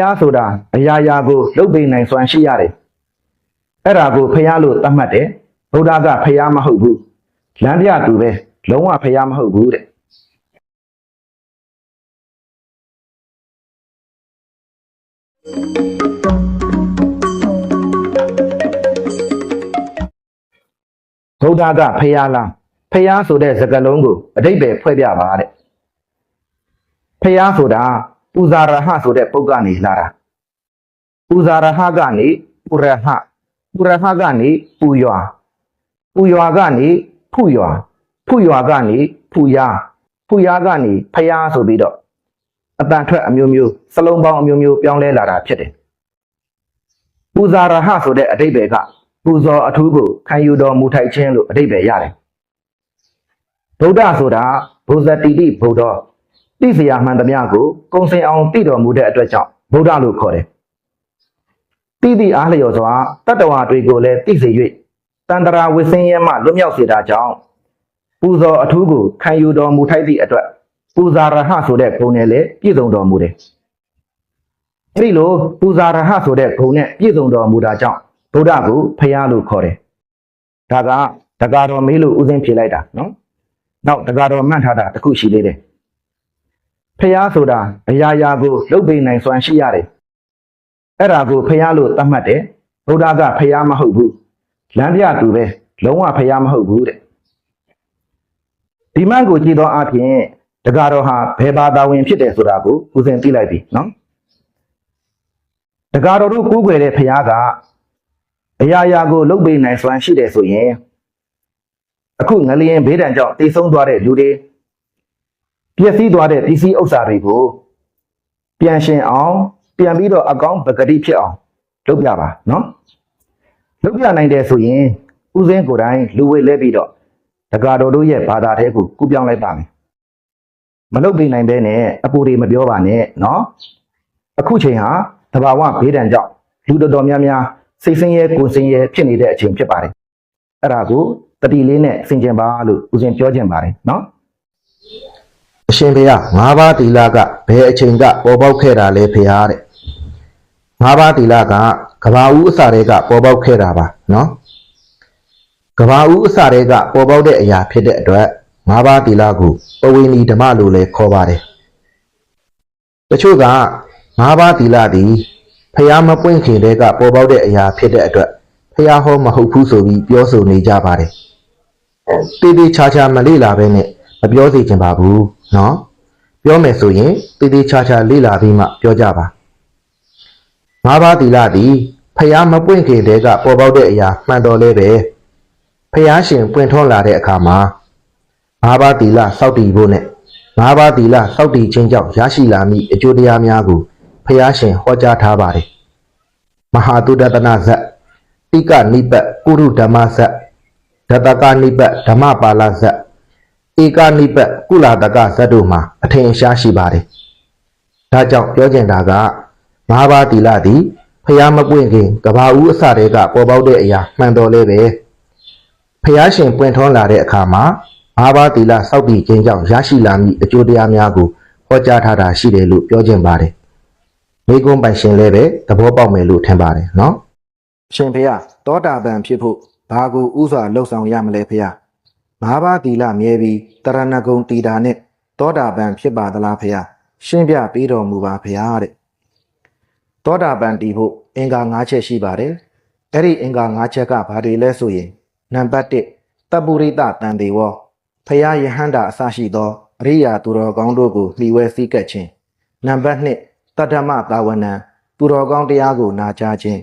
ះဆိုတာအရာရာကိုလုတ်ပိန်နိုင်စွမ်းရှိရတယ်အဲ့ဒါကိုဖះလို့သတ်မှတ်တယ်ဗုဒ္ဓကဖះမဟုတ်ဘူးလမ်းပြသူပဲလုံးဝဖះမဟုတ်ဘူးတဲ့ဗုဒ္ဓကဖះလားဖះဆိုတဲ့စကားလုံးကိုအတိတ်ပဲဖွဲ့ပြပါတဲ့ဖះဆိုတာ ပူဇာရဟဆိုတဲ့ပုဂ္ဂကနေလာတာပူဇာရဟကနေပုရဟပုရဟကနေပူရွာပူရွာကနေဖုရွာဖုရွာကနေဖူယာဖူယာကနေဖះဆိုပြီးတော့အတန်ထွက်အမျိုးမျိုးစလုံးပေါင်းအမျိုးမျိုးပြောင်းလဲလာတာဖြစ်တယ်ပူဇာရဟဆိုတဲ့အတိတ်ပဲကပူဇော်အထူးကိုခံယူတော်မူထိုက်ခြင်းလို့အဓိပ္ပာယ်ရတယ်ဗုဒ္ဓဆိုတာဘုဇတိတိဗုဒ္ဓ သိစရာမှန်သမျှကိုကုံစင်အောင်သိတော်မူတဲ့အတွက်ကြောင့်ဗုဒ္ဓလို့ခေါ်တယ်တိတိအားလျော်စွာတတ္တဝါတွေကိုလည်းသိစေ၍တန္တရာဝိစင်းရဲမှလွတ်မြောက်စေတာကြောင့်ပူဇော်အထူးကိုခံယူတော်မူထိုက်သည့်အတွက်ပူဇာရဟဆိုတဲ့ဂုဏ်နဲ့လည်းပြည့်စုံတော်မူတယ်အဲ့ဒီလိုပူဇာရဟဆိုတဲ့ဂုဏ်နဲ့ပြည့်စုံတော်မူတာကြောင့်ဗုဒ္ဓကိုဖះလို့ခေါ်တယ်။ဒါကတက္ကတော်မေးလို့ဥစဉ်ဖြေလိုက်တာနော်။နောက်တက္ကတော်မှတ်ထားတာတစ်ခုရှိသေးတယ်။ ဖះဆိုတာအရာရာကိုလုတ်ပိန်နိုင်စွမ်းရှိရတယ်။အဲ့ဒါကိုဖះလို့သတ်မှတ်တယ်။ဗုဒ္ဓကဖះမဟုတ်ဘူး။လမ်းပြသူပဲလုံးဝဖះမဟုတ်ဘူးတဲ့။ဒီမတ်ကိုကြည့်တော့အပြင်တက္ကတော်ဟာဘယ်ဘာသာဝင်ဖြစ်တယ်ဆိုတာကိုဥစဉ်သိလိုက်ပြီနော်။တက္ကတော်တို့ကိုးကွယ်တဲ့ဖះကအရာရာကိုလုတ်ပိနိုင်စွမ်းရှိတယ်ဆိုရင်အခုငလျင်ဘေးဒဏ်ကြောင့်တိတ်ဆုံးသွားတဲ့လူတွေ ပျက်စီးသွားတဲ့ပစ္စည်းဥစ္စာတွေကိုပြန်ရှင်အောင်ပြန်ပြီးတော့အကောင်းပဂတိဖြစ်အောင်လုပ်ပြပါနော်လုပ်ပြနိုင်တယ်ဆိုရင်ဥစဉ်ကိုယ်တိုင်လူဝေလဲပြီးတော့တက္ကတော်တို့ရဲ့ဘာသာတဲကိုကူပြောင်းလိုက်ပါမယ်မလုပ်ပိနိုင်ဘဲနဲ့အပူတွေမပြောပါနဲ့နော်အခုချိန်ဟာတဘာဝဘေးဒဏ်ကြောင့်လူတော်တော်များများစိတ်ဆင်းရဲကိုယ်ဆင်းရဲဖြစ်နေတဲ့အချိန်ဖြစ်ပါတယ်အဲ့ဒါကိုတတိလေးနဲ့ဆင်ခြင်ပါလို့ဦးဇင်ပြောခြင်းပါတယ်နော် အရှင်ဘုရား၅ပါးသီလကဘယ်အချိန်ကပေါ်ပေါက်ခဲ့တာလဲဖေဟာတဲ့၅ပါးသီလကကဘာဦးအစတွေကပေါ်ပေါက်ခဲ့တာပါနော်ကဘာဦးအစတွေကပေါ်ပေါက်တဲ့အရာဖြစ်တဲ့အတွက်၅ပါးသီလကိုပဝေဏီဓမ္မလို့လည်းခေါ်ပါတယ်တချို့က၅ပါးသီလသည်ဖះမပွင့်ခင်တည်းကပေါ်ပေါက်တဲ့အရာဖြစ်တဲ့အတွက်ဖះဟောမဟုတ်ဘူးဆိုပြီးပြောဆိုနေကြပါတယ်တေးသေးချာချာမလေ့လာပဲနဲ့မပြောစီချင်ပါဘူး နော်ပြောမယ်ဆိုရင်တေးသေးချာချာလေ့လာပြီးမှပြောကြပါငါးပါးသီလသည်ဖះမပွင့်ခင်တည်းကပေါ်ပေါက်တဲ့အရာမှန်တော်လဲပဲဖះရှင်ပွင့်ထွန်းလာတဲ့အခါမှာငါးပါးသီလစောင့်တည်ဖို့နဲ့ငါးပါးသီလစောင့်တည်ခြင်းကြောင့်ရရှိလာမည့်အကျိုးတရားများကိုဖျားရှင်ဟောကြားထားပါတယ်မဟာတုဒ္ဒတနာဇတ်တိကနိပတ်ကုရုဓမ္မဇတ်ဒတကနိပတ်ဓမ္မပါဠဇတ် ဧကနိပတ်ကုလာတကဇတ်တို့မှာအထင်ရှားရှိပါတယ်ဒါကြောင့်ပြောကျင်တာကမဟာဘာတိလသည်ဖျားမပွင့်ခင်ကဘာဦးအစတွေကပေါ်ပေါက်တဲ့အရာမှန်တော်လဲပဲဖျားရှင်ပွင့်ထွန်းလာတဲ့အခါမှာမဟာဘာတိလစောက်တည်ခြင်းကြောင့်ရရှိလာမည့်အကျိုးတရားများကိုဟောကြားထားတာရှိတယ်လို့ပြောကျင်ပါတယ်မိကွန်းပိုင်ရှင်လည်းပဲသဘောပေါက်မယ်လို့ထင်ပါတယ်နော်ရှင်ဖေယတောတာပန်ဖြစ်ဖို့ဘာကိုဥစွာလှုပ်ဆောင်ရမလဲဖေ ယငါးပါးသီလမြဲပြီးတရဏဂုံတီတာနဲ့တောတာပန်ဖြစ်ပါသလားဖေယရှင်းပြပေးတော်မူပါဖေယတဲ့တောတာပန်တီဖို့အင်္ဂါ၅ချက်ရှိပါတယ်အဲ့ဒီအင်္ဂါ၅ချက်ကဘာတွေလဲဆိုရင်နံပါတ်1တပ်ပုရိတတန်တေဝဖယယဟန္တာအစရှိသောအရိယာသူတော်ကောင်းတို့ကိုမှီဝဲစည်းကပ်ခြင်းနံပါတ်2တတ္ထမသာဝနံသူတော်ကောင်းတရားကိုနာကြားခြင်း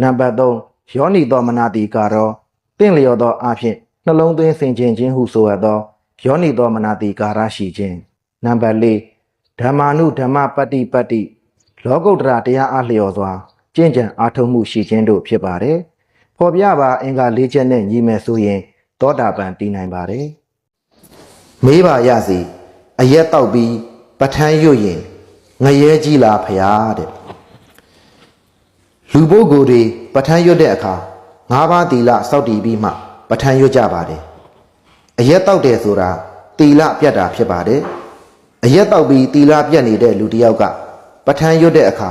နံပါတ်3ယောနီတော်မနာတိကာရောတင့်လျော်သောအဖြစ် နှလုံးသွင်းဆင်ခြင်ခြင်းဟုဆိုရသောယောနီတော်မနာတိကာရရှိခြင်းနံပါတ်4ဓမ္မာနုဓမ္မပတ္တိပတ္တိလောကုတ္တရာတရားအလျော်စွာကျင့်ကြံအားထုတ်မှုရှိခြင်းတို့ဖြစ်ပါတယ်ဖော်ပြပါအင်္ဂါ၄ချက်နဲ့ညီမယ်ဆိုရင် သောတာပန်တည်နိုင်ပါတယ်မေးပါရစီအရက်တောက်ပြီးပဋ္ဌာန်းရွတ်ရင်ငရဲကြီးလားဖရာတဲ့လူပုဂ္ဂိုလ်တွေပဋ္ဌာန်းရွတ်တဲ့အခါငါးပါးသီလစောင့်တည်ပြီးမှ ပဋ္ဌာန်းရွတ်ကြပါတယ်အရက်တောက်တယ်ဆိုတာသီလပြတ်တာဖြစ်ပါတယ်အရက်တောက်ပြီးသီလပြတ်နေတဲ့လူတစ်ယောက်ကပဋ္ဌာန်းရွတ်တဲ့အခါ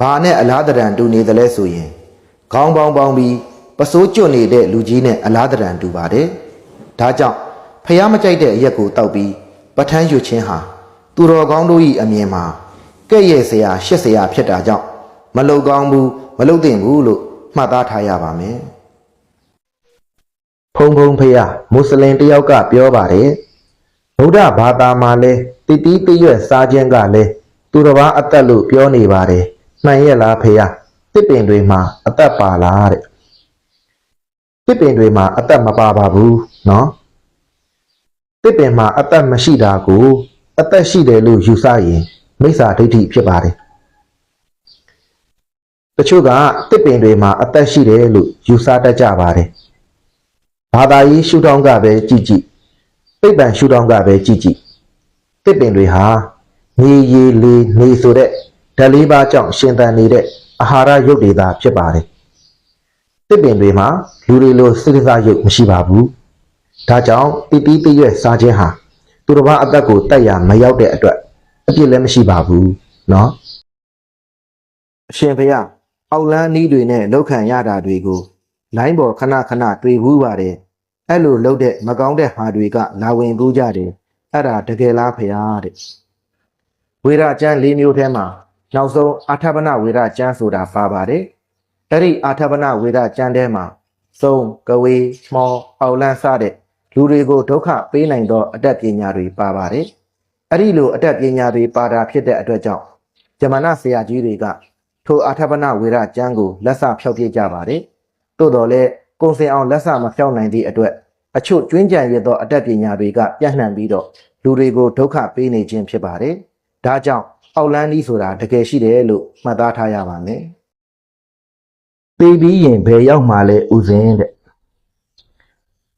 ဘာနဲ့အလားတရံတူနေသလဲဆိုရင်ခေါင်းပေါင်းပေါင်းပြီးပစိုးကျွတ်နေတဲ့လူကြီးနဲ့အလားတရံတူပါတယ်ဒါကြောင့်ဖះမကြိုက်တဲ့အရက်ကိုတောက်ပြီးပဋ္ဌာန်းယူခြင်းဟာသူတော်ကောင်းတို့၏အမြင်မှာကဲ့ရဲ့စရာရှစ်စရာဖြစ်တာကြောင့်မလုံကောင်းဘူးမလုံသင့်ဘူးလို့မှတ်သားထားရပါမယ် ဖုံဖုံဖះမွတ်စလင်တယောက်ကပြောပါတယ်ဗုဒ္ဓဘာသာမှာလဲတိတိတရွက်စားခြင်းကလဲသူတစ်ပါးအသက်လို့ပြောနေပါတယ်မှန်ရဲ့လားဖះတစ်ပင်တွေမှာအသက်ပါလားတဲ့တစ်ပင်တွေမှာအသက်မပါပါဘူးနော်တစ်ပင်မှာအသက်မရှိတာကိုအသက်ရှိတယ်လို့ယူဆရင်မိစ္ဆာဒိဋ္ဌိဖြစ်ပါတယ်တချို့ကတစ်ပင်တွေမှာအသက်ရှိတယ်လို့ယူဆတတ်ကြပါတယ် ဘာသာရေးရှုထောင့်ကပဲကြည့်ကြည့်ပိဋ္ဌံရှုထောင့်ကပဲကြည့်ကြည့်တစ်ပင်တွေဟာမြေရည်လေနေဆိုတဲ့ဓာတ်လေးပါးကြောင့်ရှင်သန်နေတဲ့အာဟာရရုပ်တွေသာဖြစ်ပါတယ်တစ်ပင်တွေမှာလူတွေလိုစိတ္တဇရုပ်မရှိပါဘူးဒါကြောင့်တိတိတရွက်စားခြင်းဟာသူတစ်ပါးအသက်ကိုတက်ရမရောက်တဲ့အတွက်အပြစ်လည်းမရှိပါဘူးเนาะ အရှင်ဖေယအောက်လန်းနီးတွေနဲ့လောက်ခံရတာတွေကိုလိုင်းပေါ်ခဏခဏတွေ့ဘူးပါတယ် အဲ့လိုလှုပ်တဲ့မကောင်းတဲ့ဟာတွေကလာဝင်ဘူးကြတယ်အဲ့ဒါတကယ်လားဖေယတဲ့ဝေရကျမ်း၄မျိုးထဲမှာနောက်ဆုံးအာထပနဝေရကျမ်းဆိုတာပါပါတယ်အဲ့ဒီအာထပနဝေရကျမ်းထဲမှာစုံကဝေမောအောက်လန်းစတဲ့လူတွေကိုဒုက္ခပေးနိုင်သောအတတ်ပညာတွေပါပါတယ်အဲ့ဒီလိုအတတ်ပညာတွေပါတာဖြစ်တဲ့အတွက်ကြောင့်ဂျမနဆရာကြီးတွေကထိုအာထပနဝေရကျမ်းကိုလက်ဆဖျောက်ပြကြပါတယ်။သို့တော်လည်းကုံစင်အောင်လက်ဆမဖျောက်နိုင်သည့်အတွက် အချို့ကျွင်းကြံရသောအတတ်ပညာတွေကပြန့်နှံ့ပြီးတော့လူတွေကိုဒုက္ခပေးနေခြင်းဖြစ်ပါတယ်။ဒါကြောင့်အောက်လန်းနီးဆိုတာတကယ်ရှိတယ်လို့မှတ်သားထားရပါမယ်သိပြီးရင်ဘယ်ရောက်မှလဲဥစဉ်တဲ့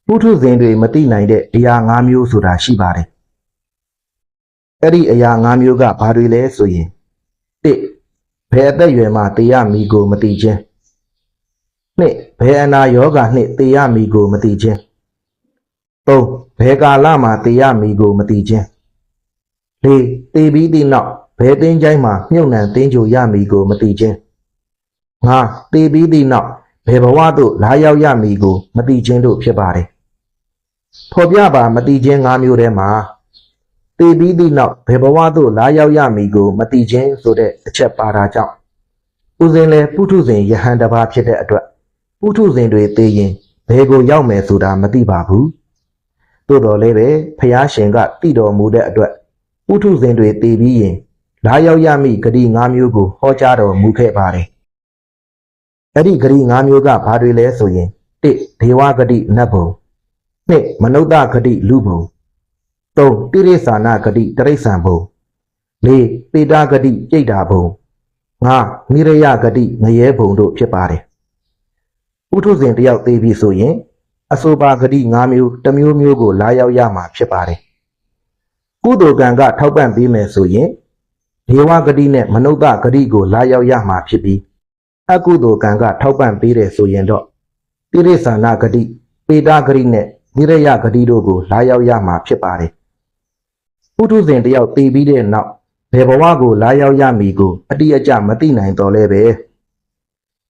ပုထုဇဉ်တွေမသိနိုင်တဲ့အရာ၅မျိုးဆိုတာရှိပါတယ်အဲ့ဒီအရာ၅မျိုးကဘာတွေလဲဆိုရင်၁ဘယ်အသက်အရွယ်မှသိရမည်ကိုမသိခြင်း၂ဘယ်အနာယောဂနှင့်သိရမည်ကိုမသိခြင်း ၃ဘယ်ကာလမှသိရမည်ကိုမသိခြင်း၄သိပြီးသည့်နောက်ဘယ်တင်းချိုင်းမှမြုပ်နှံတင်းကြိုရမည်ကိုမသိခြင်းငါတည်ပြီးသည့်နောက်ဘယ်ဘဝသို့လာရောက်ရမည်ကိုမသိခြင်းတို့ဖြစ်ပါတယ်။ဖော်ပြပါမသိခြင်း၅မျိုးထဲမှာတည်ပြီးသည့်နောက်ဘယ်ဘဝသို့လာရောက်ရမည်ကိုမသိခြင်းဆိုတဲ့အချက်ပါတာကြောင့်ဥစဉ်လဲပုထုဇဉ်ယဟန်တစ်ပါးဖြစ်တဲ့အတွက်ပုထုဇဉ်တွေသိရင်ဘယ်ကိုရောက်မယ်ဆိုတာမသိပါဘူး။ သို့တော်လည်းပဲဖျားရှင်ကတည်တော်မူတဲ့အတွက်ပုထုဇဉ်တွေသိပြီးရင်လာရောက်ရမည့်ဂတိ၅မျိုးကိုဟောကြားတော်မူခဲ့ပါတယ်။အဲ့ဒီဂတိ၅မျိုးကဘာတွေလဲဆိုရင်၁ဒေဝဂတိနတ်ဘုံ၂မနုဿဂတိလူဘုံ၃တိရိစ္ဆာနဂတိတရိစ္ဆာန်ဘုံ၄ပေတာဂတိကြိတ်တာဘုံ၅မိရယဂတိငရဲဘုံတို့ဖြစ်ပါတယ်ဥထုဇဉ်တယောက်သေးပြီဆိုရင် အဆိုပါဂတိ၅မျိုးတစ်မျိုးမျိုးကို လာရောက်ရမှာဖြစ်ပါတယ်ကုသိုလ်ကံကထောက်ပံ့ပေးမယ်ဆိုရင်ဒေဝဂတိနဲ့မနုဿဂတိကို လာရောက်ရမှာဖြစ်ပြီးအကုသိုလ်ကံကထောက်ပံ့ပေးတယ်ဆိုရင်တော့တိရိစ္ဆာနာဂတိပေတာဂတိနဲ့နိရယဂတိတို့ကို လာရောက်ရမှာဖြစ်ပါတယ်ပုထုဇဉ်တယောက်တည်ပြီးတဲ့နောက်ဘယ်ဘဝကို လာရောက်ရမည်ကို အတိအကျမသိနိုင်တော့လဲပဲ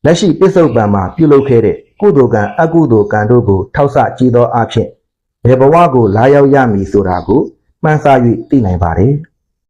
လက်ရှိပစ္စုပန်မှာပြုလုပ်ခဲ့တဲ့ ကုသိုလ်ကံအကုသိုလ်ကံတို့ကိုထောက်ဆကြည့်သောအဖြစ်ဘယ်ဘဝကိုလာရောက်ရမည်ဆိုတာကိုမှန်းဆ၍သိနိုင်ပါတယ်